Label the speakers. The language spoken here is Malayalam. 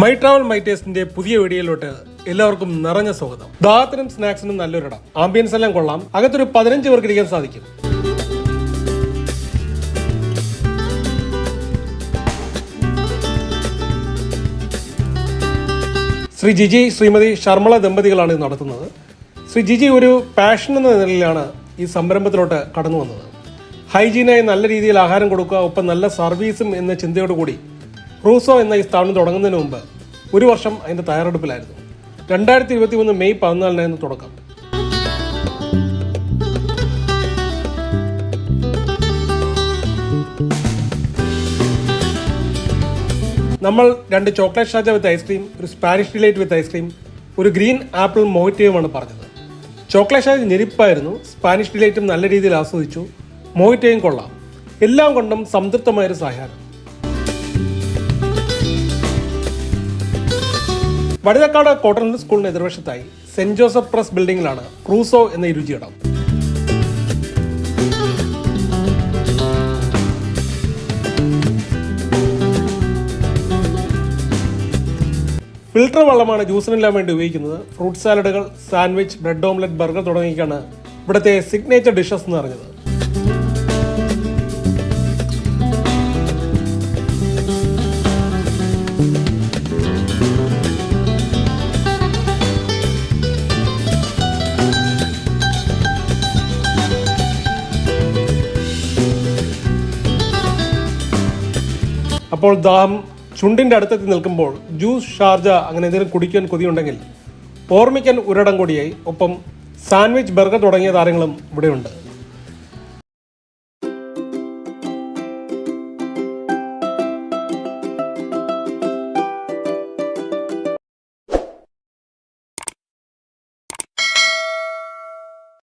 Speaker 1: മൈ ട്രാവൽ മൈ ടേസ്റ്റിന്റെ പുതിയ വീഡിയോയിലോട്ട് എല്ലാവർക്കും നിറഞ്ഞ സ്വാഗതം. ദാഹത്തിനും സ്നാക്സിനും നല്ലൊരിടം ആംബിയൻസ് എല്ലാം കൊള്ളാം. അകത്തൊരു പതിനഞ്ച് പേർക്ക് ഇരിക്കാൻ സാധിക്കും. ശ്രീ ജിജി ശ്രീമതി ശർമ്മള ദമ്പതികളാണ് ഇത് നടത്തുന്നത്. ശ്രീ ജിജി ഒരു പാഷൻ എന്ന നിലയിലാണ് ഈ സംരംഭത്തിലോട്ട് കടന്നു വന്നത്. ഹൈജീനായി നല്ല രീതിയിൽ ആഹാരം കൊടുക്കുക ഒപ്പം നല്ല സർവീസും എന്ന ചിന്തയോടുകൂടി റൂസോ എന്ന ഈ സ്ഥാപനം തുടങ്ങുന്നതിന് മുമ്പ് ഒരു വർഷം അതിന്റെ തയ്യാറെടുപ്പിലായിരുന്നു. രണ്ടായിരത്തി ഇരുപത്തി മൂന്ന് മെയ് പതിനാലിനായിരുന്നു തുടക്കം. നമ്മൾ രണ്ട് chocolate shake with ice cream ഒരു Spanish delight with ice cream ഒരു ഗ്രീൻ ആപ്പിൾ മോഹിറ്റേവുമാണ് പറഞ്ഞത്. ചോക്ലേറ്റ് ഷാജ ഞെരിപ്പായിരുന്നു സ്പാനിഷ് ഡിലൈറ്റും നല്ല രീതിയിൽ ആസ്വദിച്ചു മോഹിറ്റേയും കൊള്ളാം. എല്ലാം കൊണ്ടും സംതൃപ്തമായൊരു സായാഹ്നം വടുതക്കാട് കോട്ടൺ സ്കൂളിന് എതിർവശത്തായി സെന്റ് ജോസഫ് പ്രസ് ബിൽഡിംഗിലാണ് ക്രൂസോ എന്ന രുചിയിടം ഫിൽട്ടർ വെള്ളമാണ് ജ്യൂസിനെല്ലാം വേണ്ടി ഉപയോഗിക്കുന്നത്. ഫ്രൂട്ട് സാലഡുകൾ സാൻഡ്വിച്ച് ബ്രെഡ് ഓംലെറ്റ് ബർഗർ തുടങ്ങിയൊക്കെയാണ് ഇവിടുത്തെ സിഗ്നേച്ചർ ഡിഷസ് എന്ന് പറഞ്ഞത്. അപ്പോൾ ദാഹം ചുണ്ടിന്റെ അടുത്തെത്തി നിൽക്കുമ്പോൾ ജ്യൂസ് ഷാർജ അങ്ങനെ എന്തെങ്കിലും കുടിക്കാൻ കൊതിയുണ്ടെങ്കിൽ ഓർമ്മിക്കാൻ ഒരിടം കൂടിയായി. ഒപ്പം സാൻഡ്വിച്ച് ബർഗർ തുടങ്ങിയ താരങ്ങളും ഇവിടെയുണ്ട്.